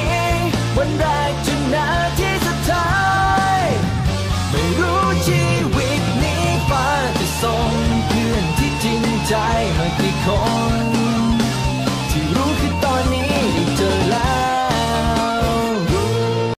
้ ใจมากี่คน